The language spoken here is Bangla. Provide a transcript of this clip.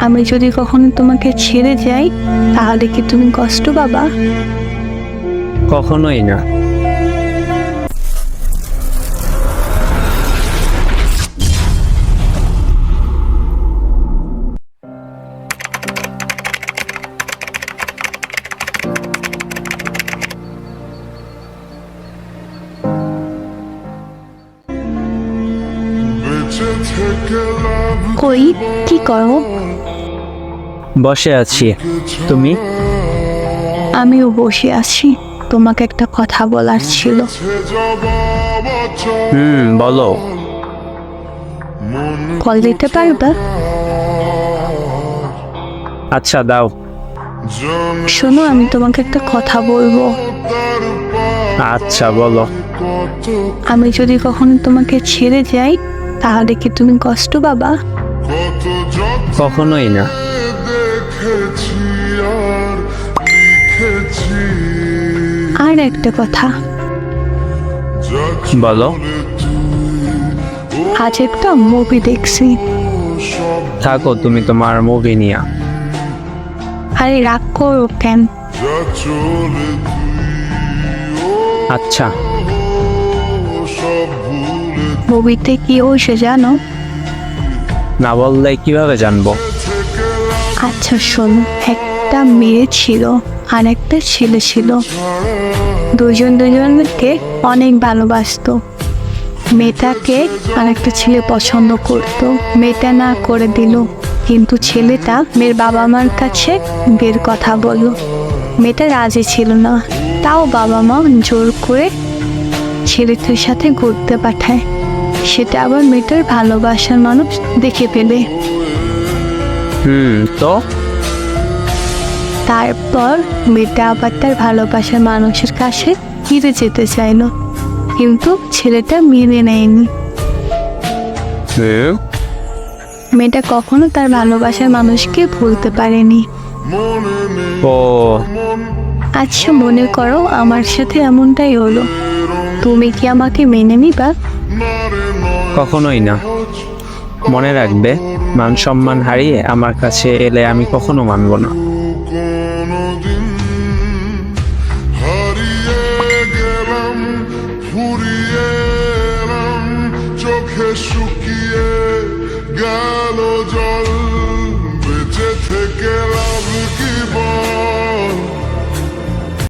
আমি যদি কখনো তোমাকে ছেড়ে যাই তাহলে কি তুমি কষ্ট পাবা? কখনোই না। কই? কি করো? বসে আছি। তুমি? আমিও বসে আছি। তোমাকে একটা কথা বলার ছিল। হুম বলো। কল দিতে পারবে আচ্ছা দাও। শোনো আমি তোমাকে একটা কথা বলব। আচ্ছা বলো। আমি যদি কখনো তোমাকে ছেড়ে যাই তাহলে কি তুমি কষ্ট পাবা। কখনোই না। আর একটা কথা। বলো। আজ একটা মুভি দেখছি। থাকো তুমি তোমার মুভি নিয়া। আরে রাগ করো কেন? আচ্ছা। মুভিতে কি হয়েছে জানো? না বললে কীভাবে জানব? আচ্ছা শোন একটা মেয়ে ছিল আর একটা ছেলে ছিল। দুজন দুজনকে অনেক ভালোবাসতো। মেয়েটাকে আর একটা ছেলে পছন্দ করতো। মেয়েটা না করে দিল কিন্তু ছেলেটা মেয়ের বাবা মার কাছে বের কথা বলল। মেয়েটা রাজি ছিল না। তাও বাবা মা জোর করে ছেলেটার সাথে ঘুরতে পাঠায়। সেটা আবার মেয়েটার ভালোবাসার মানুষ দেখে পেলে হুম তো? তারপর মেয়েটা আবার তার ভালোবাসার মানুষের কাছে ফিরে যেতে চাইলো কিন্তু ছেলেটা মেনে নেয়নি। মেয়েটা কখনো তার ভালোবাসার মানুষকে ভুলতে পারেনি। ও। আচ্ছা মনে করো আমার সাথে এমনটাই হলো। তুমি কি আমাকে মেনে নিবা? কখনোই না। মনে রাখবে, মান সম্মান হারিয়ে আমার কাছে এলে আমি কখনো মানব না। সুখ